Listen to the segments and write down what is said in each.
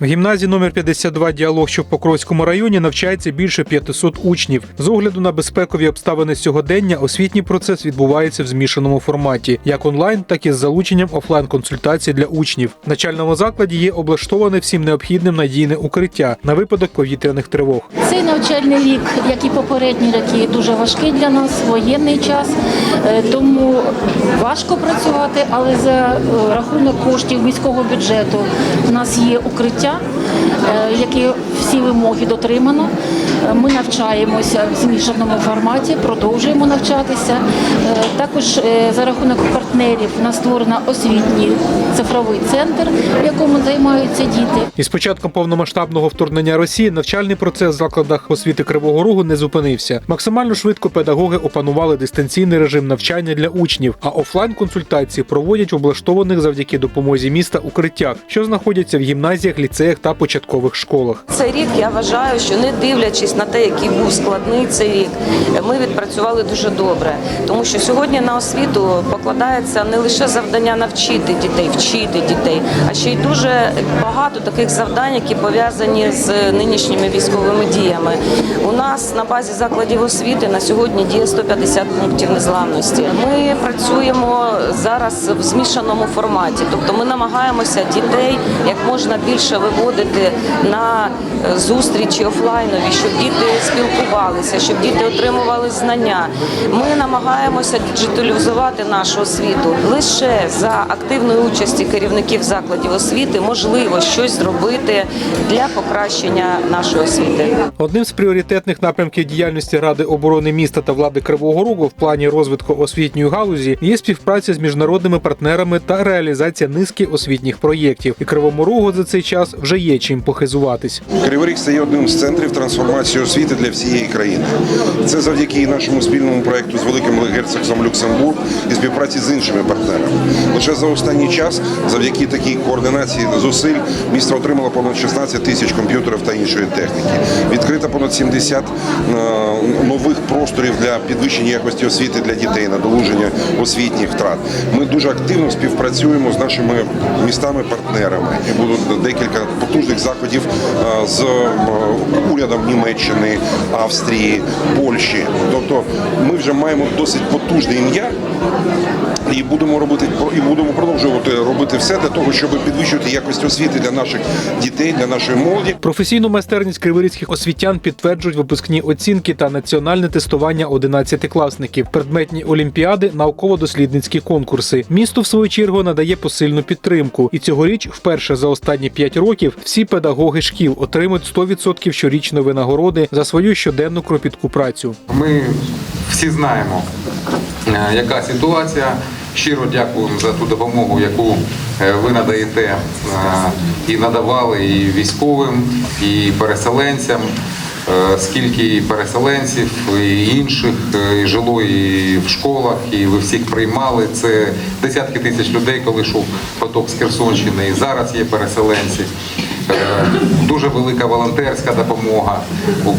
В гімназії номер 52 діалог, що в Покровському районі навчається більше 500 учнів. З огляду на безпекові обставини сьогодення освітній процес відбувається в змішаному форматі, як онлайн, так і з залученням офлайн консультацій для учнів. В начальному закладі є облаштоване всім необхідним надійне укриття на випадок повітряних тривог. Цей навчальний рік, як і попередні роки, дуже важкий для нас, воєнний час, е, тому важко працювати, але за е, рахунок коштів міського бюджету у нас є укриття, е, які всі вимоги дотримано. Ми навчаємося в змішаному форматі, продовжуємо навчатися. Е, Також е, за рахунок партнерів у нас створено освітній цифровий центр, в якому займаються діти. Із початком повномасштабного вторгнення Росії навчальний процес в закладах освіти Кривого Рогу не зупинився. Максимально швидко педагоги опанували дистанційний режим навчання для учнів, а офлайн консультації проводять в облаштованих завдяки допомозі міста укриттях, що знаходяться в гімназіях, ліцеях та початкових школах. Цей рік я вважаю, що не дивлячись на те, який був складний цей рік, ми відпрацювали дуже добре, тому що сьогодні на освіту покладається не лише завдання навчити дітей, вчити дітей, а ще й дуже багато таких завдань, які пов'язані з нинішніми військовими діями. У нас на базі закладів освіти на сьогодні діє 150 пунктів незламності. Ми працюємо зараз в змішаному форматі, тобто ми намагаємося дітей як можна більше виводити на зустрічі офлайнові, щоб діти спілкувалися, щоб діти отримували знання. Ми намагаємося діджиталізувати нашу освіту. Лише за активної участі керівників закладів освіти можливо щось зробити для покращення нашої освіти. Одним з пріоритетних напрямків діяльності Ради оборони міста та влади Кривого Рогу в плані розвитку освітньої галузі є співпраця з міжнародними партнерами та реалізація низки освітніх проєктів. І Кривому Рогу за цей час вже є чим похизуватись. Кривий Ріг стає одним з центрів трансформації освіти для всієї країни. Це завдяки нашому спільному проекту з великим герцогством Люксембург і співпраці з іншими партнерами. Лише за останній час, завдяки такій координації зусиль, місто отримало понад 16 тисяч комп'ютерів та іншої техніки. Відкрито понад 70 е, нових просторів для підвищення якості освіти для дітей, надолуження освітніх втрат. Ми дуже активно співпрацюємо з нашими містами-партнерами. Будуть декілька потужних заходів е, з е, урядом Німеччини, Австрії, Польщі. Тобто ми вже маємо досить потужне ім'я. І будемо робити і будемо продовжувати робити все для того, щоб підвищувати якість освіти для наших дітей, для нашої молоді. Професійну майстерність криворізьких освітян підтверджують випускні оцінки та національне тестування 11-класників, предметні олімпіади, науково-дослідницькі конкурси. Місто в свою чергу надає посильну підтримку. І цьогоріч, вперше за останні 5 років, всі педагоги шкіл отримують 100% щорічної винагороди за свою щоденну кропітку працю. Ми всі знаємо, е, яка ситуація. Щиро дякуємо за ту допомогу, яку е, ви надаєте е, і надавали і військовим, і переселенцям. Е, Скільки переселенців, і інших і жило і в школах, і ви всіх приймали. Це десятки тисяч людей, коли йшов поток з Херсонщини, і зараз є переселенці. Дуже велика волонтерська допомога.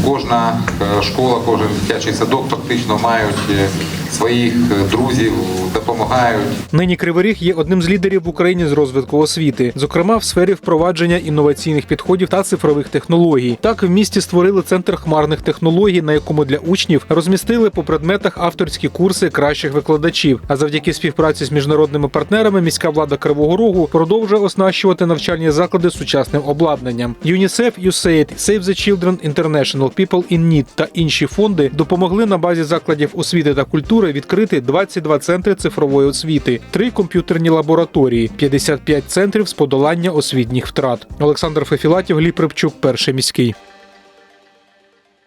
Кожна школа, кожен дитячий садок практично мають своїх е, друзів, допомагають. Нині Кривий Ріг є одним з лідерів в Україні з розвитку освіти, зокрема в сфері впровадження інноваційних підходів та цифрових технологій. Так в місті створили центр хмарних технологій, на якому для учнів розмістили по предметах авторські курси кращих викладачів. А завдяки співпраці з міжнародними партнерами міська влада Кривого Рогу продовжує оснащувати навчальні заклади сучасним обладнанням. ЮНІСЕФ, USAID, Save the Children International, People in Need та інші фонди допомогли на базі закладів освіти та культури відкрити 22 центри цифрової освіти, три комп'ютерні лабораторії, 55 центрів з подолання освітніх втрат. Олександр Фефілатів, Гліб перший міський.